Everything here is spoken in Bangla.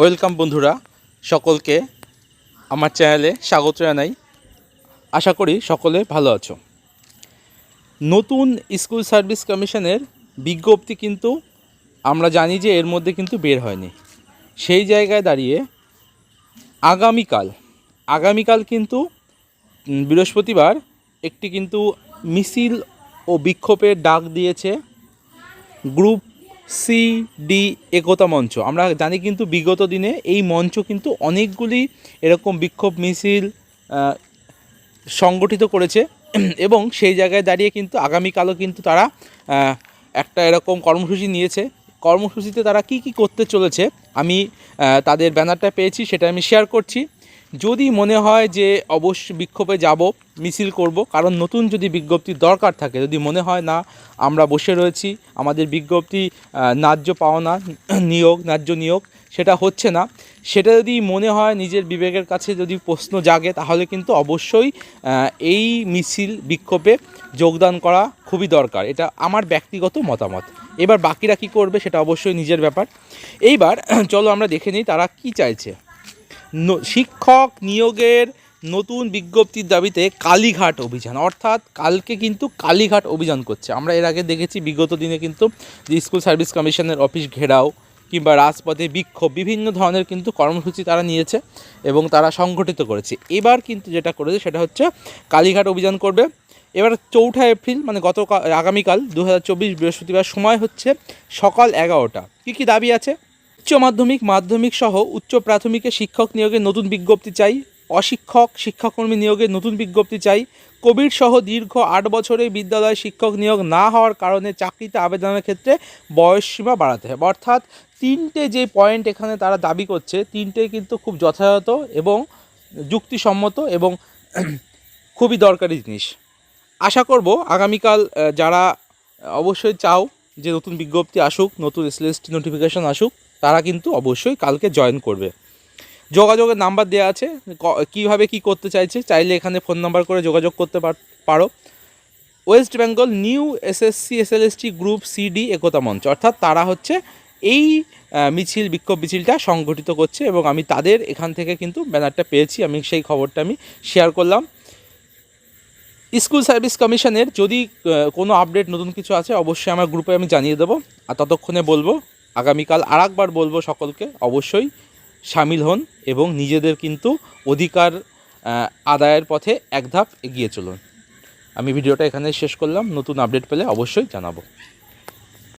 ওয়েলকাম বন্ধুরা, সকলকে আমার চ্যানেলে স্বাগত জানাই। আশা করি সকলে ভালো আছো। নতুন স্কুল সার্ভিস কমিশনের বিজ্ঞপ্তি কিন্তু আমরা জানি যে এর মধ্যে কিন্তু বের হয়নি। সেই জায়গায় দাঁড়িয়ে আগামীকাল আগামীকাল কিন্তু বৃহস্পতিবার একটি কিন্তু মিছিল ও বিক্ষোভের ডাক দিয়েছে গ্রুপ সি ডি একতা মঞ্চ। আমরা জানি কিন্তু বিগত দিনে এই মঞ্চ কিন্তু অনেকগুলি এরকম বিক্ষোভ মিছিল সংগঠিত করেছে। এবং সেই জায়গায় দাঁড়িয়ে কিন্তু আগামীকালও কিন্তু তারা একটা এরকম কর্মসূচি নিয়েছে। কর্মসূচিতে তারা কি কি করতে চলেছে, আমি তাদের ব্যানারটা পেয়েছি, সেটা আমি শেয়ার করছি। যদি মনে হয় যে অবশ্য বিক্ষোভে যাব, মিছিল করব, কারণ নতুন যদি বিজ্ঞপ্তির দরকার থাকে, যদি মনে হয় না, আমরা বসে রয়েছি, আমাদের বিজ্ঞপ্তি ন্যায্য পাওনা নিয়োগ, ন্যায্য নিয়োগ, সেটা হচ্ছে না। সেটা যদি মনে হয় নিজের বিবেকের কাছে যদি প্রশ্ন জাগে, তাহলে কিন্তু অবশ্যই এই মিছিল, বিক্ষোভে যোগদান করা খুবই দরকার। এটা আমার ব্যক্তিগত মতামত। এবার বাকিরা কী করবে, সেটা অবশ্যই নিজের ব্যাপার। এইবার, চলো আমরা দেখে নিই তারা কি চাইছে। শিক্ষক নিয়োগের নতুন বিজ্ঞপ্তির দাবিতে কালীঘাট অভিযান। অর্থাৎ কালকে কিন্তু কালীঘাট অভিযান করছে। আমরা এর আগে দেখেছি, বিগত দিনে কিন্তু যে স্কুল সার্ভিস কমিশনের অফিস ঘেরাও কিংবা রাজপথে বিক্ষোভ, বিভিন্ন ধরনের কিন্তু কর্মসূচি তারা নিয়েছে এবং তারা সংগঠিত করেছে। এবার কিন্তু যেটা করেছে সেটা হচ্ছে কালীঘাট অভিযান করবে। এবার চৌঠা এপ্রিল মানে গত আগামীকাল দু হাজার চব্বিশ বৃহস্পতিবার, সময় হচ্ছে সকাল এগারোটা। কী কী দাবি আছে? উচ্চ মাধ্যমিক মাধ্যমিক সহ উচ্চ প্রাথমিকে শিক্ষক নিয়োগের নতুন বিজ্ঞপ্তি চাই, অশিক্ষক, শিক্ষাকর্মী নিয়োগের নতুন বিজ্ঞপ্তি চাই। কোভিড সহ দীর্ঘ আট বছরে বিদ্যালয়ে শিক্ষক নিয়োগ না হওয়ার কারণে চাকরিতে আবেদনের ক্ষেত্রে বয়সসীমা বাড়াতে হবে। অর্থাৎ তিনটে যে পয়েন্ট এখানে তারা দাবি করছে তিনটে কিন্তু খুব যথাযথ এবং যুক্তিসম্মত এবং খুবই দরকারি জিনিস। আশা করব আগামীকাল যারা অবশ্যই চাও যে নতুন বিজ্ঞপ্তি আসুক, নতুন এসএলএসটি নোটিফিকেশন আসুক তারা কিন্তু অবশ্যই কালকে জয়েন করবে। যোগাযোগের নাম্বার দেওয়া আছে কীভাবে কি করতে চাইছে, চাইলে এখানে ফোন নাম্বার করে যোগাযোগ করতে পারো West Bengal new SSC SLST group CD একতা মঞ্চ, অর্থাৎ তারা হচ্ছে এই মিছিল, বিক্ষোভ মিছিলটা সংগঠিত করছে এবং আমি তাদের এখান থেকে কিন্তু ব্যানারটা পেয়েছি, আমি সেই খবরটা আমি শেয়ার করলাম। স্কুল সার্ভিস কমিশনের যদি কোনো আপডেট নতুন কিছু আছে, অবশ্যই আমার গ্রুপে আমি জানিয়ে দেবো, আর ততক্ষণে বলব আগামীকাল আর একবার বলব সকলকে, অবশ্যই সামিল হন এবং নিজেদের কিন্তু অধিকার আদায়ের পথে এক ধাপ এগিয়ে চলুন। আমি ভিডিওটা এখানে শেষ করলাম। নতুন আপডেট পেলে অবশ্যই জানাব।